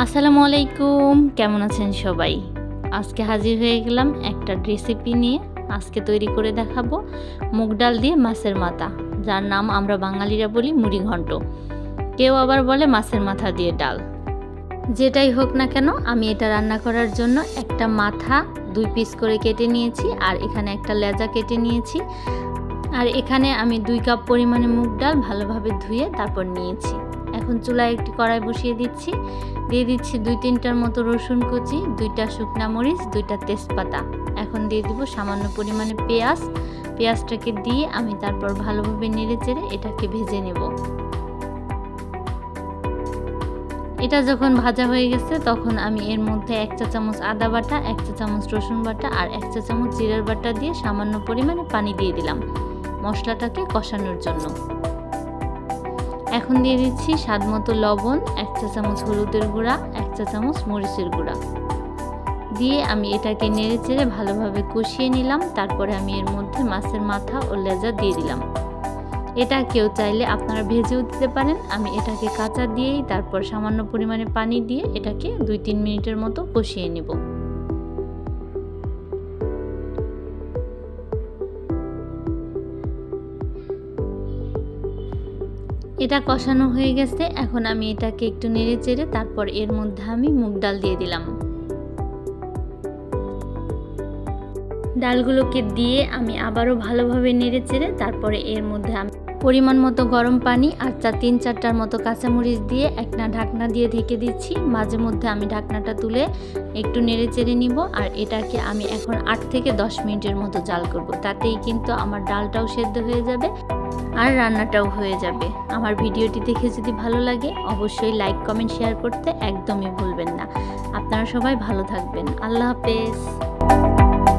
আসসালামু আলাইকুম, কেমন আছেন সবাই? আজকে হাজির হয়ে গেলাম একটা রেসিপি নিয়ে। আজকে তৈরি করে দেখাবো মুগ ডাল দিয়ে মাছের মাথা, যার নাম আমরা বাঙালিরা বলি মুড়ি ঘন্ট। কেউ আবার বলে মাছের মাথা দিয়ে ডাল। যেটাই হোক না কেন, আমি এটা রান্না করার জন্য একটা মাথা দুই পিস করে কেটে নিয়েছি, আর এখানে একটা লেজা কেটে নিয়েছি। আর এখানে আমি দুই কাপ পরিমাণে মুগ ডাল ভালোভাবে ধুয়ে তারপর নিয়েছি। এখন চুলায় একটি কড়াই বসিয়ে দিচ্ছি। দিয়ে দিচ্ছি দুই তিনটার মতো রসুন কুচি, দুইটা শুকনা মরিচ, দুইটা তেজপাতা। এখন দিয়ে দিব সামান্য পরিমাণে পেঁয়াজ। পেঁয়াজটাকে দিয়ে আমি তারপর ভালোভাবে নেড়ে চেড়ে এটাকে ভেজে নেব। এটা যখন ভাজা হয়ে গেছে তখন আমি এর মধ্যে এক চা চামচ আদা বাটা, এক চা চামচ রসুন বাটা আর এক চা চামচ জিরার বাটা দিয়ে সামান্য পরিমাণে পানি দিয়ে দিলাম। মশলাটাকে কষানোর জন্য। এখন দিয়ে দিচ্ছি স্বাদ মতো লবণ, এক চা চামচ হলুদের গুঁড়া, এক চা চামচ মরিচের গুঁড়া। দিয়ে আমি এটাকে নেড়ে চেড়ে ভালোভাবে কষিয়ে নিলাম, তারপরে আমি এর মধ্যে মাছের মাথা ও লেজা দিয়ে দিলাম। এটা কেউ চাইলে আপনারা ভেজেও দিতে পারেন। আমি এটাকে কাঁচা দিয়েই তারপর সামান্য পরিমাণে পানি দিয়ে এটাকে দুই তিন মিনিটের মতো কষিয়ে নেব। এটা কষানো হয়ে গেছে, এখন আমি এটাকে একটু নেড়ে চেড়ে তারপর এর মধ্যে আমি মুগ ডাল দিয়ে দিলাম। ডালগুলোকে দিয়ে আমি আবারও ভালোভাবে নেড়ে চেড়ে তারপরে এর মধ্যে আমি পরিমাণ মতো গরম পানি আর চা তিন চারটার মতো কাঁচামরিচ দিয়ে একটা ঢাকনা দিয়ে ঢেকে দিচ্ছি। মাঝে মধ্যে আমি ঢাকনাটা তুলে একটু নেড়ে চেড়ে নিব আর এটাকে আমি এখন আট থেকে দশ মিনিটের মতো জাল করব। তাতেই কিন্তু আমার ডালটাও সেদ্ধ হয়ে যাবে। আর রান্নাটাও হয়ে যাবে। আমার ভিডিওটি দেখে যদি ভালো লাগে, অবশ্যই লাইক কমেন্ট শেয়ার করতে একদমই ভুলবেন না। আপনারা সবাই ভালো থাকবেন। আল্লাহ হাফেজ।